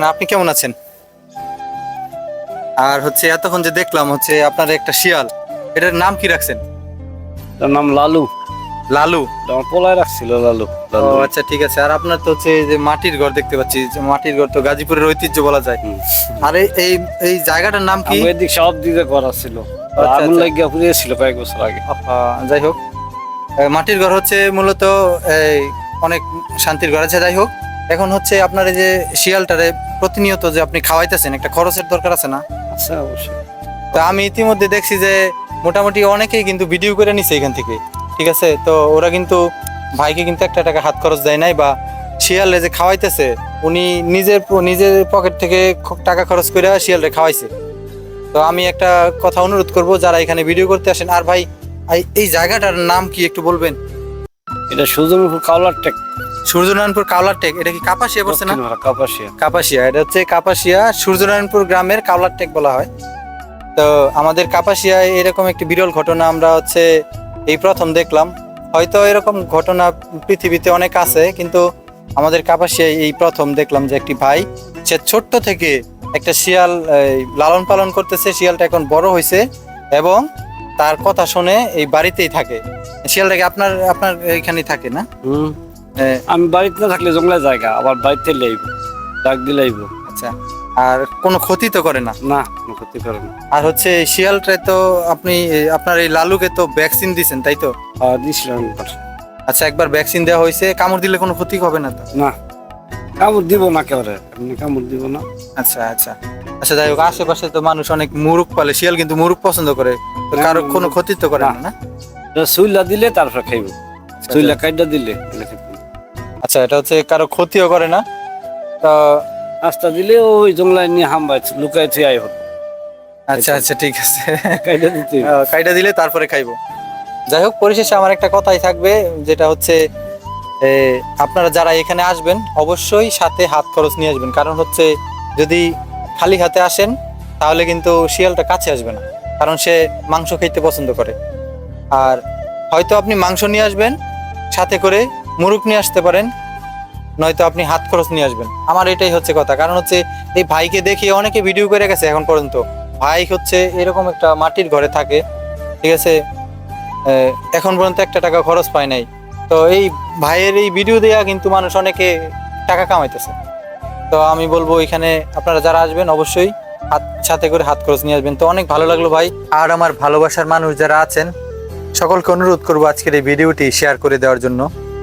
আছেন? আপনি কেমন আছেন? আর হচ্ছে এতক্ষণ যে দেখলাম হচ্ছে আপনার একটা শিয়াল। এটার নাম কি রাখছেন? তার নাম লালু। লালু? পোলায় রাখছিল লালু। ও আচ্ছা ঠিক আছে। আর আপনার তো হচ্ছে যে মাটির ঘর দেখতে পাচ্ছি যে মাটির ঘর তো গাজীপুরের ঐতিহ্য বলা যায়। আর এই- এই জায়গাটার নাম কি? এদিক সব দিকে করা ছিল আচ্ছা, আগুন আচ্ছা। লাগিয়ে পুড়িয়েছিল কয়েক বছর আগে। যাই হোক। মাটির ঘর হচ্ছে মূলত এই অনেক শান্তির ঘর আছে যাই হোক। এখন হচ্ছে আপনার এই যে শিয়ালটারে প্রতিনিয়ত যে আপনি খাওয়াইতেছেন একটা খরচের দরকার আছে না? আচ্ছা অবশ্যই। তো আমি ইতিমধ্যে দেখছি যে মোটামুটি অনেকেই কিন্তু ভিডিও করে নিছে এখান থেকে ঠিক আছে? তো ওরা কিন্তু ভাইকে কিন্তু একটা টাকা হাত খরচ দেয় নাই বা শিয়ালে যে খাওয়াইতেছে উনি নিজের নিজের পকেট থেকে টাকা খরচ করে শিয়ালরে খাওয়াইছে। তো আমি একটা কথা অনুরোধ করব যারা এখানে ভিডিও করতে আসেন আর ভাই এই- জায়গাটার নাম কি একটু বলবেন? এটা সূর্যমুখী কাওলার টেক সূর্যনারায়ণপুর কাওলার টেক এটা কি কাপাসিয়া পড়ছে না? কাপাসিয়া। কাপাসিয়া এটা হচ্ছে কাপাসিয়া সূর্যনারায়ণপুর গ্রামের কাওলার টেক বলা হয়। তো আমাদের কাপাসিয়ায় এরকম একটি বিরল ঘটনা আমরা হচ্ছে এই প্রথম দেখলাম। হয়তো এরকম ঘটনা পৃথিবীতে অনেক আছে কিন্তু আমাদের কাপাসিয়ায় এই প্রথম দেখলাম যে একটি ভাই সে ছোট্ট থেকে একটা শিয়াল লালন পালন করতেছে। শিয়ালটা এখন বড় হয়েছে এবং তার কথা শুনে এই বাড়িতেই থাকে। শিয়ালটাকে আপনার আপনার এইখানেই থাকে না? আমি বাড়িতে না থাকলে জঙ্গলে জায়গা আবার বাড়িতে লাইব ডাক দিলাইব আচ্ছা আর কোনো ক্ষতি তো করে না? না কোনো ক্ষতি করে না। আর হচ্ছে শিয়ালটায় তো আপনি আপনার এই লালুকে তো ভ্যাকসিন দিয়েছেন তাই তো? একবার। আচ্ছা একবার ভ্যাকসিন দেওয়া হয়েছে কামড় দিলে কোনো ক্ষতি হবে না তো? না। কামড় দিব না এমনি কামড় দিব না। আচ্ছা আচ্ছা। আচ্ছা যাই হোক আশেপাশে তো মানুষ অনেক মুরুখ পালে শিয়াল কিন্তু মুরুখ পছন্দ করে। কারও কোনো ক্ষতি তো করে না সুইলা দিলে তারপরে খাইব। সুইলা কাইটা দিলে। আচ্ছা এটা হচ্ছে কারও ক্ষতিও করে না? তা আস্তা দিলে ওই জঙ্গলায় নিয়ে হামবাই লুকাই থুই আই হতো আচ্ছা আচ্ছা ঠিক আছে। কাইটা দিতে। কাইটা দিলে তারপরে খাইবো। যাই হোক পরিশেষে আমার একটা কথাই থাকবে যেটা হচ্ছে আপনারা যারা এখানে আসবেন অবশ্যই সাথে হাত খরচ নিয়ে আসবেন। কারণ হচ্ছে যদি খালি হাতে আসেন তাহলে কিন্তু শিয়ালটা কাছে আসবে না। কারণ সে মাংস খেতে পছন্দ করে। আর হয়তো আপনি মাংস নিয়ে আসবেন সাথে করে মুরুখ নিয়ে আসতে পারেন, নয়তো আপনি হাত খরচ নিয়ে আসবেন। আমার এটাই হচ্ছে কথা। কারণ হচ্ছে এই ভাইকে দেখিয়ে অনেকে ভিডিও করে গেছে এখন পর্যন্ত। ভাই হচ্ছে এরকম একটা মাটির ঘরে থাকে, ঠিক আছে? এখন পর্যন্ত একটা টাকা খরচ পায় নাই। তো এই ভাইয়ের এই ভিডিও দেওয়া কিন্তু মানুষ অনেকে টাকা কামাইতেছে। তো আমি বলব এখানে আপনারা যারা আসবেন অবশ্যই হাত, সাথে করে হাত খরচ নিয়ে আসবেন। তো অনেক ভালো লাগল ভাই। আর আমার ভালোবাসার মানুষ যারা আছেন, সকলকে অনুরোধ করব আজকের এই ভিডিওটি শেয়ার করে দেওয়ার জন্য।